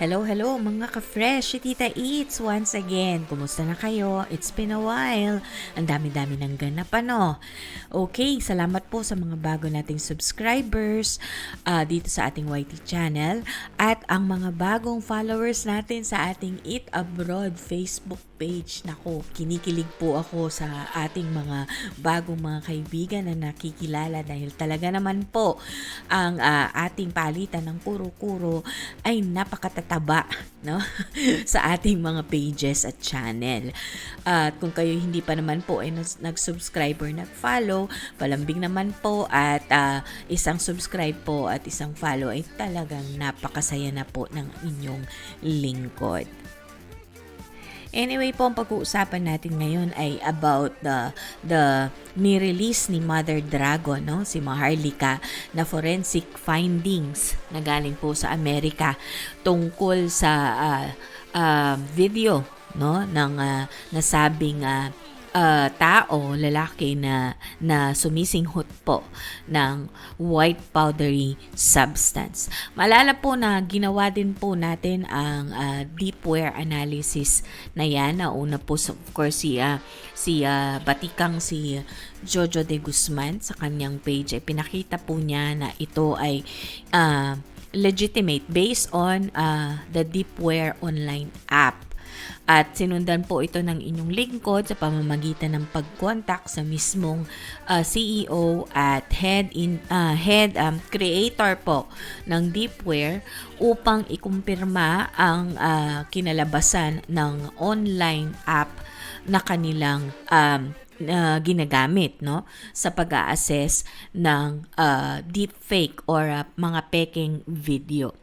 Hello, hello mga ka-fresh, Tita Eats once again. Kumusta na kayo? It's been a while. Ang dami-dami ng ganap ano. Okay, salamat po sa mga bago nating subscribers ah, dito sa ating YT channel at ang mga bagong followers natin sa ating Eat Abroad Facebook page. Nako, kinikilig po ako sa ating mga bagong mga kaibigan na nakikilala dahil talaga naman po ang ah, ating palitan ng kuro-kuro ay napakatataba no sa ating mga pages at channel. At kung kayo hindi pa naman po ay nag-subscribe or nag-follow, palambing naman po at ah, isang subscribe po at isang follow ay talagang napakasaya na po ng inyong lingkod. Anyway po, ang pag-uusapan natin ngayon ay about the the ni-release ni Mother Dragon, no? si Maharlika, na forensic findings na galing po sa Amerika tungkol sa ah, ah, video no ng ah, nasabing ah, ah, tao, lalaki na na sumisinghot po ng white powdery substance. Malala po na ginawa din po natin ang ah, deep wear analysis na yan. Nauna po of course si ah, si ah, batikang si Jojo de Guzman sa kanyang page ay pinakita po niya na ito ay ah, legitimate based on ah, the Deepware online app. At sinundan po ito ng inyong lingkod sa pamamagitan ng pag-contact sa mismong uh, CEO at head in uh, head um, creator po ng Deepware upang ikumpirma ang uh, kinalabasan ng online app na kanilang um, na ginagamit no sa pag-assess ng uh, deepfake or uh, mga peking video.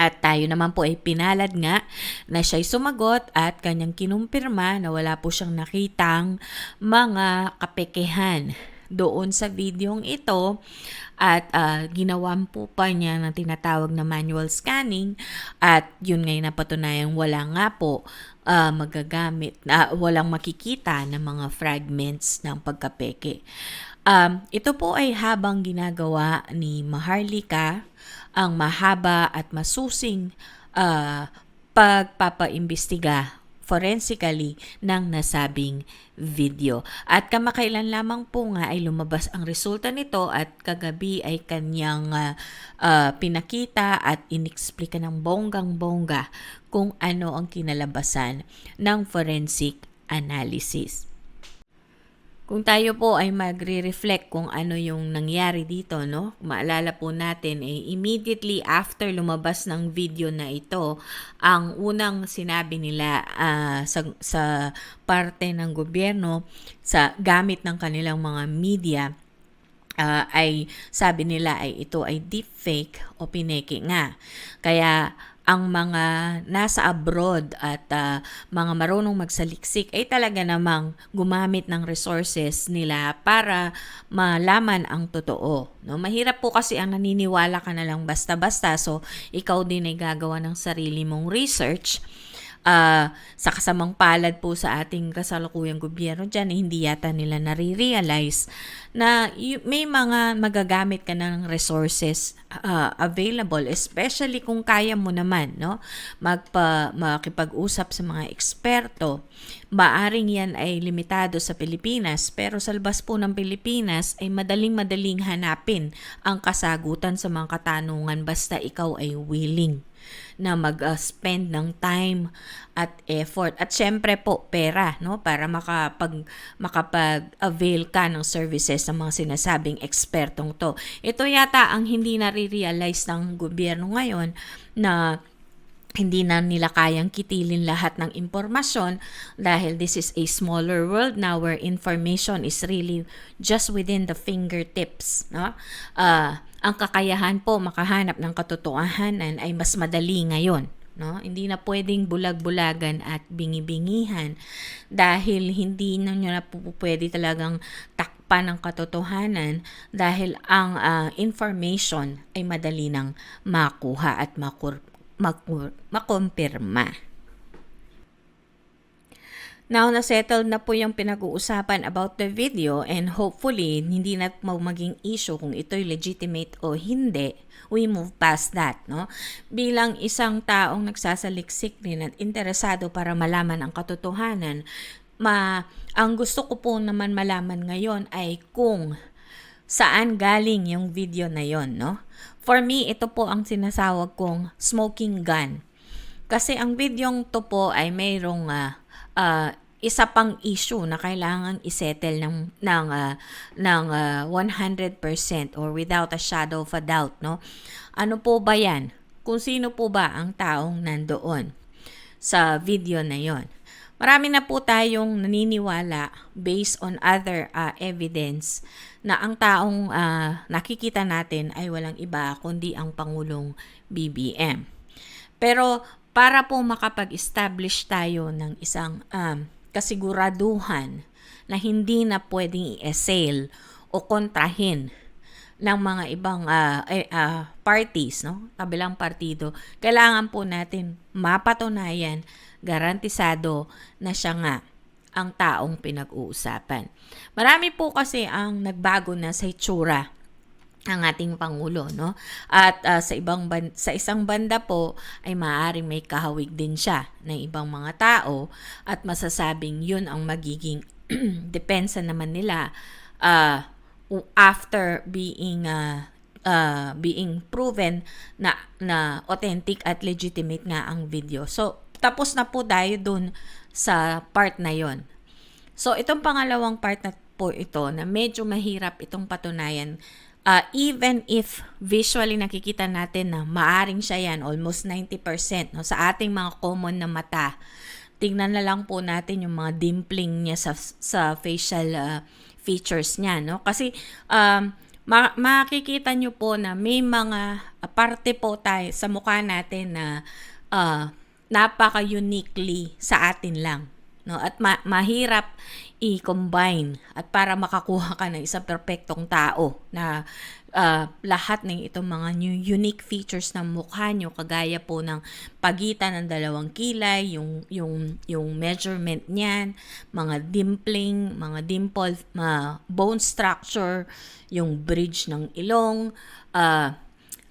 At tayo naman po ay pinalad nga na siya'y sumagot at kanyang kinumpirma na wala po siyang nakitang mga kapekehan doon sa videong ito at ah, ginawan po pa niya ng tinatawag na manual scanning at yun ngay napatunayang wala nga po ah, magagamit na walang makikita ng mga fragments ng pagkapeke. Um, ito po ay habang ginagawa ni Maharlika ang mahaba at masusing ah, pagpapaimbestiga forensically ng nasabing video. At kamakailan lamang po nga ay lumabas ang resulta nito at kagabi ay kanyang ah, ah, pinakita at inexplika ng bonggang-bongga kung ano ang kinalabasan ng forensic analysis. Kung tayo po ay magre-reflect kung ano yung nangyari dito, no? Maalala po natin, eh, immediately after lumabas ng video na ito, ang unang sinabi nila ah, sa, sa parte ng gobyerno, sa gamit ng kanilang mga media, ah, ay sabi nila ay ito ay deepfake o pineke nga. Kaya ang mga nasa abroad at ah, mga marunong magsaliksik ay talaga namang gumamit ng resources nila para malaman ang totoo. No? Mahirap po kasi ang naniniwala ka na lang basta-basta so ikaw din ay gagawa ng sarili mong research Ah, sa kasamang palad po sa ating kasalukuyang gobyerno dyan, eh, hindi yata nila nare-realize na may mga magagamit ka ng resources ah, available, especially kung kaya mo naman, no? Magpa, makipag-usap sa mga eksperto. Maaring yan ay limitado sa Pilipinas, pero sa labas po ng Pilipinas ay madaling-madaling hanapin ang kasagutan sa mga katanungan basta ikaw ay willing na mag-spend ng time at effort at syempre po pera no para makapag makapag-avail ka ng services ng mga sinasabing ekspertong to. Ito yata ang hindi na-realize ng gobyerno ngayon na hindi na nila kayang kitilin lahat ng impormasyon dahil this is a smaller world now where information is really just within the fingertips. No? Ah, ang kakayahan po makahanap ng katotohanan ay mas madali ngayon. No? Hindi na pwedeng bulag-bulagan at bingi-bingihan dahil hindi na nyo na pwede talagang takpan ng katotohanan dahil ang ah, information ay madali nang makuha at makur makur makumpirma. Now, na-settled na po yung pinag-uusapan about the video and hopefully, hindi na maging issue kung ito'y legitimate o hindi. We move past that, no? Bilang isang taong nagsasaliksik din at interesado para malaman ang katotohanan, ma ang gusto ko po naman malaman ngayon ay kung saan galing yung video na yon, no? For me, ito po ang sinasawag kong smoking gun. Kasi ang videong to po ay mayroong ah, ah, isa pang issue na kailangan isettle ng ng ah, ng ah, 100% or without a shadow of a doubt, no? Ano po ba 'yan? Kung sino po ba ang taong nandoon sa video na 'yon? Marami na po tayong naniniwala based on other ah, evidence na ang taong ah, nakikita natin ay walang iba kundi ang Pangulong BBM. Pero para po makapag-establish tayo ng isang um, kasiguraduhan na hindi na pwedeng i-assail o kontrahin ng mga ibang eh, ah, parties, no? kabilang partido, kailangan po natin mapatunayan, garantisado na siya nga ang taong pinag-uusapan. Marami po kasi ang nagbago na sa itsura ang ating pangulo no? At ah, sa ibang ban- sa isang banda po ay maaaring may kahawig din siya ng ibang mga tao at masasabing yun ang magiging depensa naman nila ah, u- after being ah, ah, being proven na na authentic at legitimate nga ang video. So tapos na po tayo dun sa part na yon So, itong pangalawang part na po ito na medyo mahirap itong patunayan uh, even if visually nakikita natin na maaring siya yan, almost 90% no, sa ating mga common na mata. Tingnan na lang po natin yung mga dimpling niya sa, sa facial uh, features niya. No? Kasi um, ma- makikita nyo po na may mga parte po tayo sa mukha natin na uh, napaka-uniquely sa atin lang no? At ma- mahirap i-combine at para makakuha ka ng isang perpektong tao na ah, lahat ng itong mga new unique features ng mukha nyo kagaya po ng pagitan ng dalawang kilay yung yung yung measurement niyan mga dimpling mga dimple ma bone structure yung bridge ng ilong ah,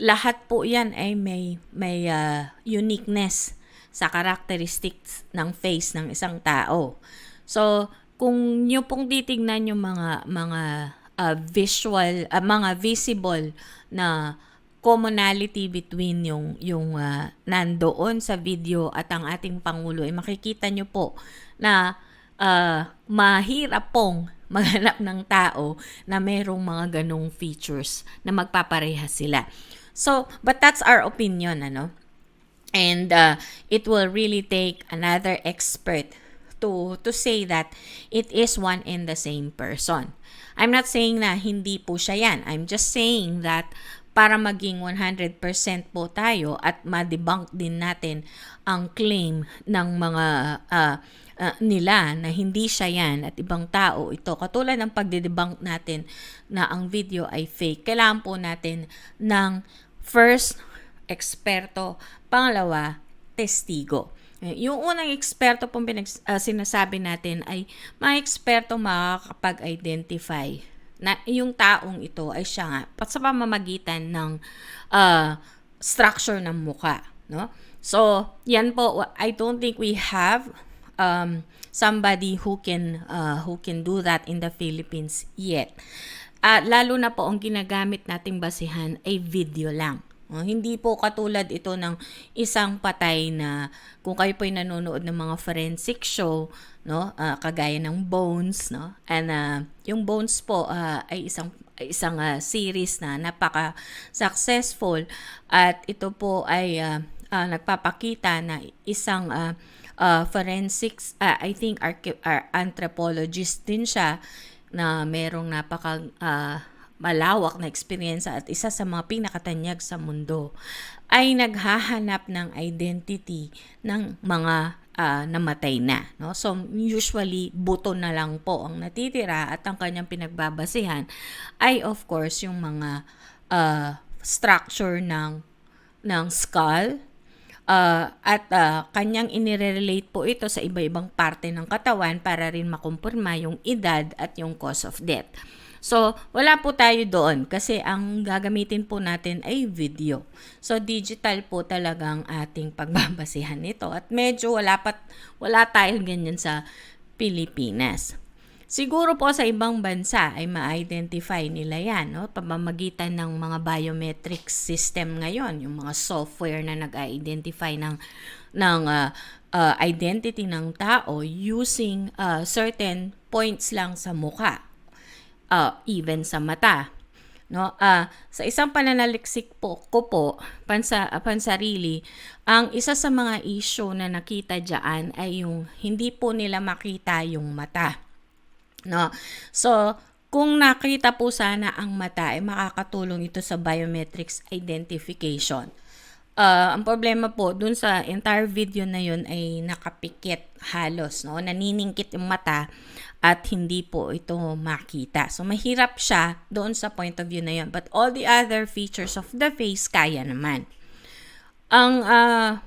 lahat po yan ay may may ah, uniqueness sa characteristics ng face ng isang tao. So, kung nyo pong titignan yung mga mga uh, visual, uh, mga visible na commonality between yung yung uh, nandoon sa video at ang ating pangulo ay makikita nyo po na uh, mahirap pong maghanap ng tao na merong mga ganong features na magpapareha sila. So, but that's our opinion, ano? And uh, it will really take another expert to to say that it is one and the same person. I'm not saying na hindi po siya yan. I'm just saying that para maging 100% po tayo at ma-debunk din natin ang claim ng mga uh, uh, nila na hindi siya yan at ibang tao ito. Katulad ng pagde-debunk natin na ang video ay fake. Kailangan po natin ng first eksperto. Pangalawa, testigo. Eh, Yung unang eksperto pong pinag, ah, sinasabi natin ay mga eksperto makakapag-identify na yung taong ito ay siya nga pat sa pamamagitan ng ah, structure ng muka. No? So, yan po, I don't think we have um, somebody who can uh, who can do that in the Philippines yet. At lalo na po ang ginagamit nating basihan ay video lang. Oh, hindi po katulad ito ng isang patay na kung kayo po ay nanonood ng mga forensic show, no, ah, kagaya ng Bones, no, and ah, yung Bones po ah, ay isang isang ah, series na napaka successful at ito po ay ah, ah, nagpapakita na isang ah, ah, forensics, ah, I think arche- ar- anthropologist din siya na merong napaka ah, malawak na experience at isa sa mga pinakatanyag sa mundo ay naghahanap ng identity ng mga ah, namatay na. No? So, usually, buto na lang po ang natitira at ang kanyang pinagbabasihan ay of course yung mga ah, structure ng, ng skull, Ah, at ah, kanyang inire-relate po ito sa iba-ibang parte ng katawan para rin makumpirma yung edad at yung cause of death. So, wala po tayo doon kasi ang gagamitin po natin ay video. So, digital po talagang ating pagbabasihan nito at medyo wala, pat, wala tayong ganyan sa Pilipinas. Siguro po sa ibang bansa ay ma-identify nila yan, no? pamamagitan ng mga biometric system ngayon, yung mga software na nag-identify ng, ng ah, ah, identity ng tao using ah, certain points lang sa muka, ah, even sa mata. No, ah sa isang pananaliksik po ko po pansa pansarili, ang isa sa mga issue na nakita diyan ay yung hindi po nila makita yung mata. No. So, kung nakita po sana ang mata, ay makakatulong ito sa biometrics identification. Ah, ang problema po, dun sa entire video na yun ay nakapikit halos, no? Naniningkit yung mata at hindi po ito makita. So, mahirap siya doon sa point of view na yun. But all the other features of the face, kaya naman. Ang ah,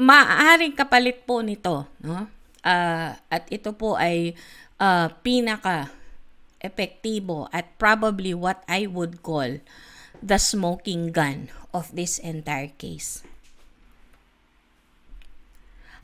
maaaring kapalit po nito, no? Ah, at ito po ay ah, pinaka epektibo at probably what I would call the smoking gun of this entire case.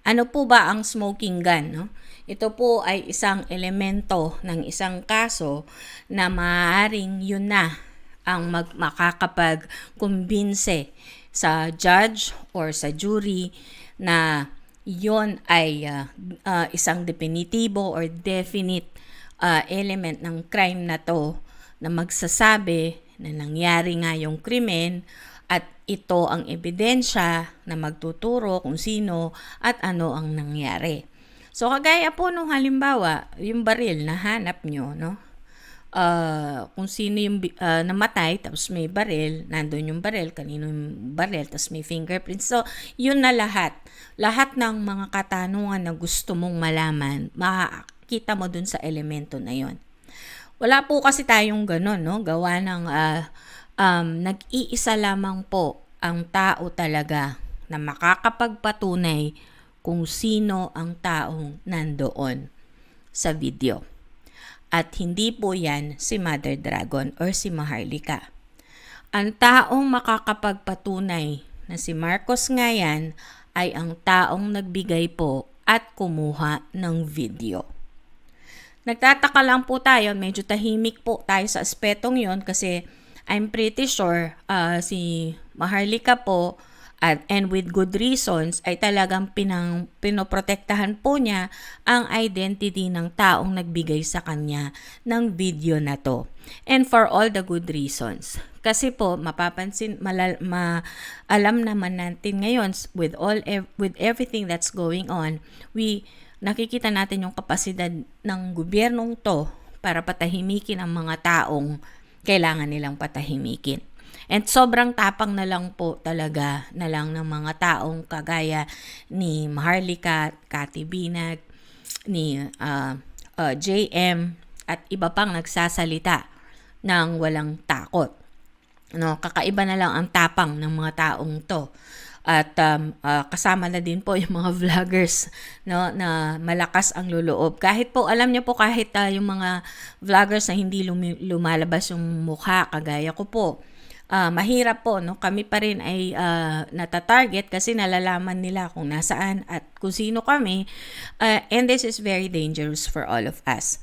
Ano po ba ang smoking gun? No? Ito po ay isang elemento ng isang kaso na maaaring yun na ang mag- makakapag-kumbinse sa judge or sa jury na yon ay ah, ah, isang definitibo or definite ah, element ng crime na to na magsasabi na nangyari nga yung krimen at ito ang ebidensya na magtuturo kung sino at ano ang nangyari. So kagaya po nung halimbawa, yung baril na hanap nyo, no? Ah, kung sino yung ah, namatay, tapos may baril, nandun yung baril, kanino yung baril, tapos may fingerprints. So, yun na lahat. Lahat ng mga katanungan na gusto mong malaman, makakita mo dun sa elemento na yon. Wala po kasi tayong ganun, no? Gawa ng ah, um, nag-iisa lamang po ang tao talaga na makakapagpatunay kung sino ang taong nandoon sa video. At hindi po yan si Mother Dragon or si Maharlika. Ang taong makakapagpatunay na si Marcos nga yan ay ang taong nagbigay po at kumuha ng video. Nagtataka lang po tayo, medyo tahimik po tayo sa aspetong yon kasi I'm pretty sure ah, si Maharlika po at and with good reasons ay talagang pinang pinoprotektahan po niya ang identity ng taong nagbigay sa kanya ng video na to. And for all the good reasons. Kasi po mapapansin malal, ma, alam naman natin ngayon with all with everything that's going on, we nakikita natin yung kapasidad ng gobyernong to para patahimikin ang mga taong kailangan nilang patahimikin. And sobrang tapang na lang po talaga na lang ng mga taong kagaya ni Maharlika, Cathy Binag, ni ah, ah, JM at iba pang nagsasalita ng walang takot. No, kakaiba na lang ang tapang ng mga taong to. At um, ah, kasama na din po yung mga vloggers no na malakas ang luloob. Kahit po alam niyo po kahit ah, yung mga vloggers na hindi lumi- lumalabas yung mukha kagaya ko po. ah, mahirap po no kami pa rin ay ah, nata-target kasi nalalaman nila kung nasaan at kung sino kami Ah, and this is very dangerous for all of us.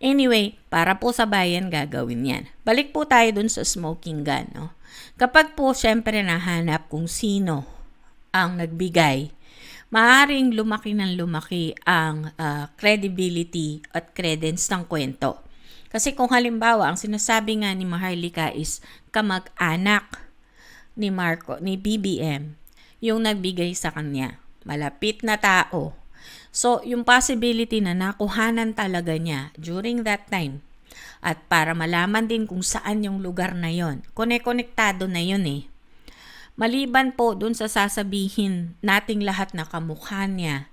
Anyway, para po sa bayan gagawin yan. Balik po tayo dun sa smoking gun. No? Kapag po syempre nahanap kung sino ang nagbigay, maaaring lumaki ng lumaki ang ah, credibility at credence ng kwento. Kasi kung halimbawa, ang sinasabi nga ni Maharlika is kamag-anak ni Marco, ni BBM, yung nagbigay sa kanya. Malapit na tao. So, yung possibility na nakuhanan talaga niya during that time at para malaman din kung saan yung lugar na yon. Kone-konektado na yun eh. Maliban po dun sa sasabihin nating lahat na kamukha niya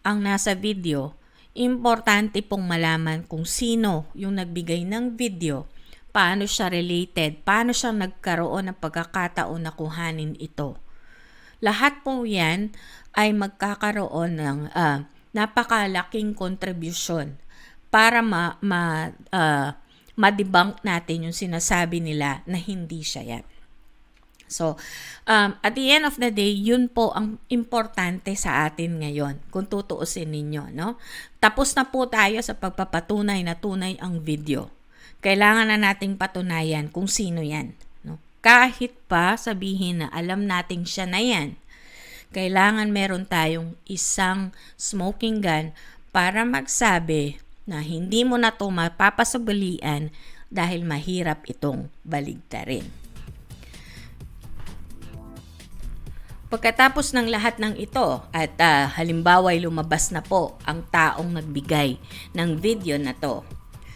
ang nasa video, importante pong malaman kung sino yung nagbigay ng video, paano siya related, paano siya nagkaroon ng pagkakataon na kuhanin ito. lahat po yan ay magkakaroon ng ah, napakalaking kontribusyon para ma, ma, ah, ma-debunk natin yung sinasabi nila na hindi siya yan. So, um, at the end of the day, yun po ang importante sa atin ngayon, kung tutuusin ninyo, no? Tapos na po tayo sa pagpapatunay na tunay ang video. Kailangan na nating patunayan kung sino yan, no? Kahit pa sabihin na alam nating siya na yan, kailangan meron tayong isang smoking gun para magsabi na hindi mo na to mapapasugalian dahil mahirap itong baligtarin. Pagkatapos ng lahat ng ito at ah, halimbawa ay lumabas na po ang taong nagbigay ng video na to.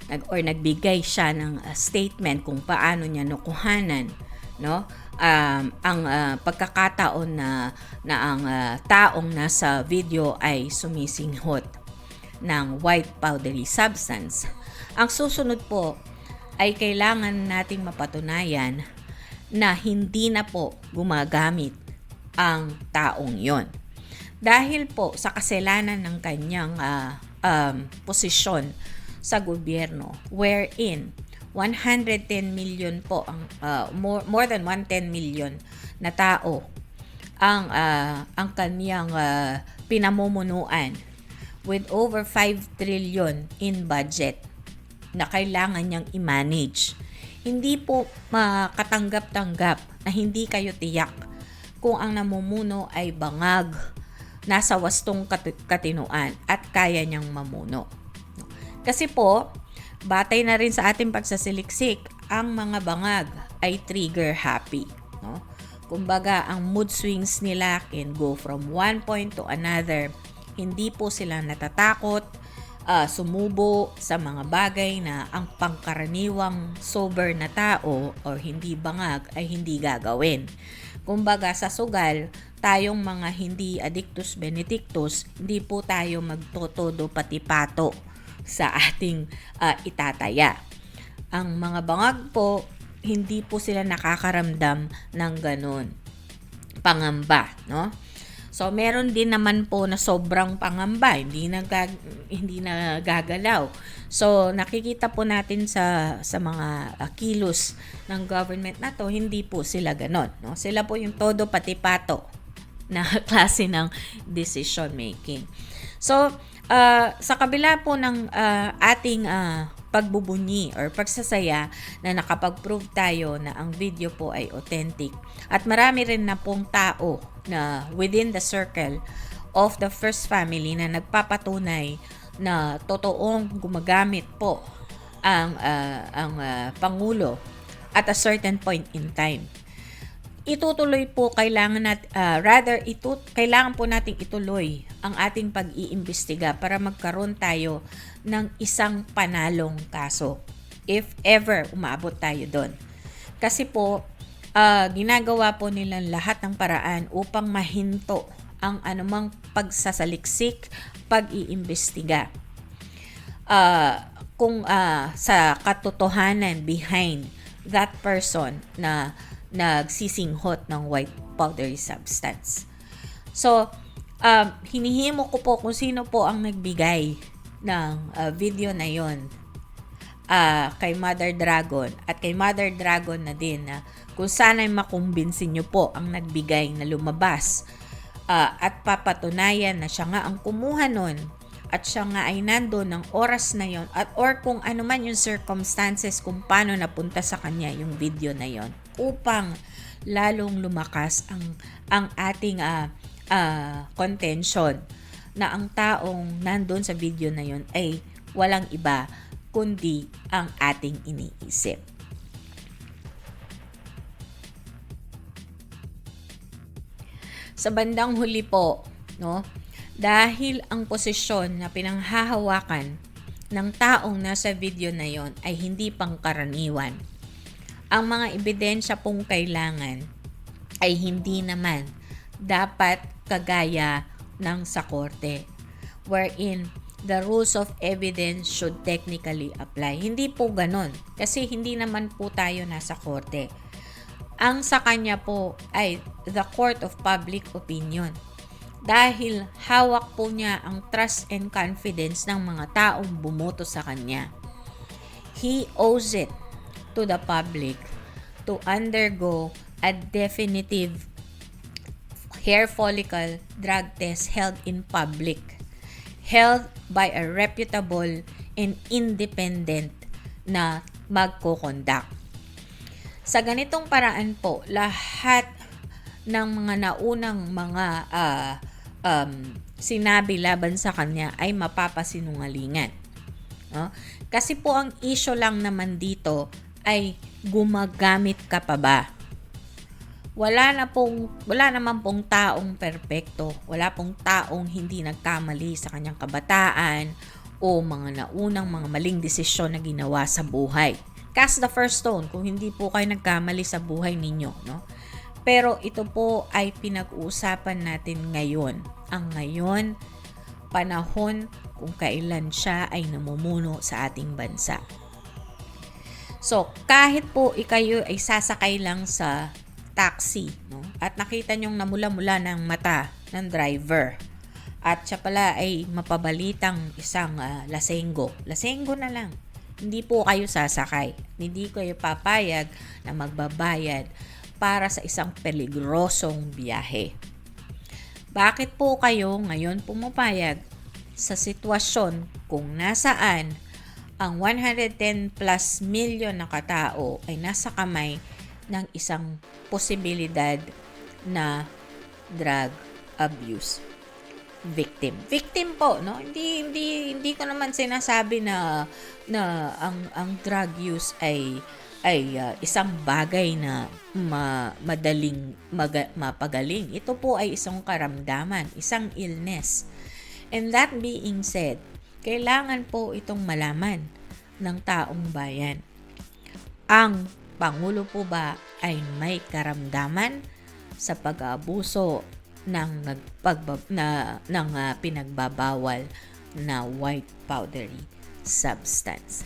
Nag or nagbigay siya ng ah, statement kung paano niya nakuhanan no? Um, ang ah, pagkakataon na na ang ah, taong nasa video ay sumisinghot ng white powdery substance. Ang susunod po ay kailangan nating mapatunayan na hindi na po gumagamit ang taong yon. Dahil po sa kasalanan ng kanyang ah, um, posisyon sa gobyerno wherein 110 million po ang ah, more, more than 110 million na tao ang ah, ang kanyang ah, pinamumunuan with over 5 trillion in budget na kailangan niyang i-manage. Hindi po makatanggap-tanggap na hindi kayo tiyak kung ang namumuno ay bangag, nasa wastong kat- at kaya niyang mamuno. Kasi po, batay na rin sa ating pagsasiliksik, ang mga bangag ay trigger happy. No? Kumbaga, ang mood swings nila can go from one point to another. Hindi po sila natatakot, ah, sumubo sa mga bagay na ang pangkaraniwang sober na tao or hindi bangag ay hindi gagawin. Kumbaga sa sugal, tayong mga hindi addictus benedictus, hindi po tayo magtotodo pati pato sa ating ah, itataya. Ang mga bangag po, hindi po sila nakakaramdam ng ganun pangamba, no? So meron din naman po na sobrang pangamba, hindi na hindi na gagalaw. So nakikita po natin sa sa mga uh, kilos ng government na to, hindi po sila ganon, no? Sila po yung todo pati pato na klase ng decision making. So uh, sa kabila po ng uh, ating uh, pagbubunyi or pagsasaya na nakapag-prove tayo na ang video po ay authentic. At marami rin na pong tao na within the circle of the first family na nagpapatunay na totoong gumagamit po ang uh, ang uh, pangulo at a certain point in time itutuloy po kailangan nat uh, rather ito kailangan po nating ituloy ang ating pag-iimbestiga para magkaroon tayo ng isang panalong kaso if ever umabot tayo doon. Kasi po uh, ginagawa po nilang lahat ng paraan upang mahinto ang anumang pagsasaliksik, pag-iimbestiga. Uh, kung uh, sa katotohanan behind that person na nagsisinghot ng white powdery substance. So, um, hinihimo ko po kung sino po ang nagbigay ng uh, video na yon uh, kay Mother Dragon. At kay Mother Dragon na din na kung sana'y makumbinsin nyo po ang nagbigay na lumabas. Uh, at papatunayan na siya nga ang kumuha nun. At siya nga ay nando ng oras na yon at or kung ano man yung circumstances kung paano napunta sa kanya yung video na yon upang lalong lumakas ang ang ating uh, uh, contention na ang taong nandun sa video na yon ay walang iba kundi ang ating iniisip. Sa bandang huli po, no, dahil ang posisyon na pinanghahawakan ng taong nasa video na yon ay hindi pangkaraniwan. Ang mga ebidensya pong kailangan ay hindi naman dapat kagaya ng sa korte wherein the rules of evidence should technically apply. Hindi po ganon kasi hindi naman po tayo nasa korte. ang sa kanya po ay the court of public opinion. Dahil hawak po niya ang trust and confidence ng mga taong bumoto sa kanya. He owes it to the public to undergo a definitive hair follicle drug test held in public, held by a reputable and independent na magko-conduct. Sa ganitong paraan po, lahat ng mga naunang mga ah, um, sinabi laban sa kanya ay mapapasinungalingan. No? Kasi po ang issue lang naman dito ay gumagamit ka pa ba? Wala na pong wala naman pong taong perpekto. Wala pong taong hindi nagkamali sa kanyang kabataan o mga naunang mga maling desisyon na ginawa sa buhay. Cast the first stone kung hindi po kayo nagkamali sa buhay ninyo, no? Pero ito po ay pinag-uusapan natin ngayon. Ang ngayon, panahon kung kailan siya ay namumuno sa ating bansa. So, kahit po ikayo ay sasakay lang sa taxi, no? At nakita nyong namula-mula ng mata ng driver. At siya pala ay mapabalitang isang ah, lasenggo. Lasenggo na lang. Hindi po kayo sasakay. Hindi kayo papayag na magbabayad para sa isang peligrosong biyahe. Bakit po kayo ngayon pumapayag sa sitwasyon kung nasaan ang 110 plus million na katao ay nasa kamay ng isang posibilidad na drug abuse victim. Victim po, no? Hindi hindi hindi ko naman sinasabi na na ang ang drug use ay ay uh, isang bagay na ma, madaling maga, mapagaling. Ito po ay isang karamdaman, isang illness. And that being said, kailangan po itong malaman ng taong bayan. Ang Pangulo po ba ay may karamdaman sa pag-aabuso ng nagpagbab na ng ah, pinagbabawal na white powdery substance.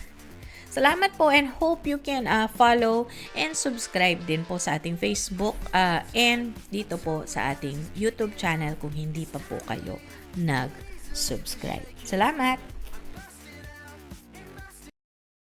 Salamat po and hope you can uh, follow and subscribe din po sa ating Facebook uh, and dito po sa ating YouTube channel kung hindi pa po kayo nag-subscribe. Salamat!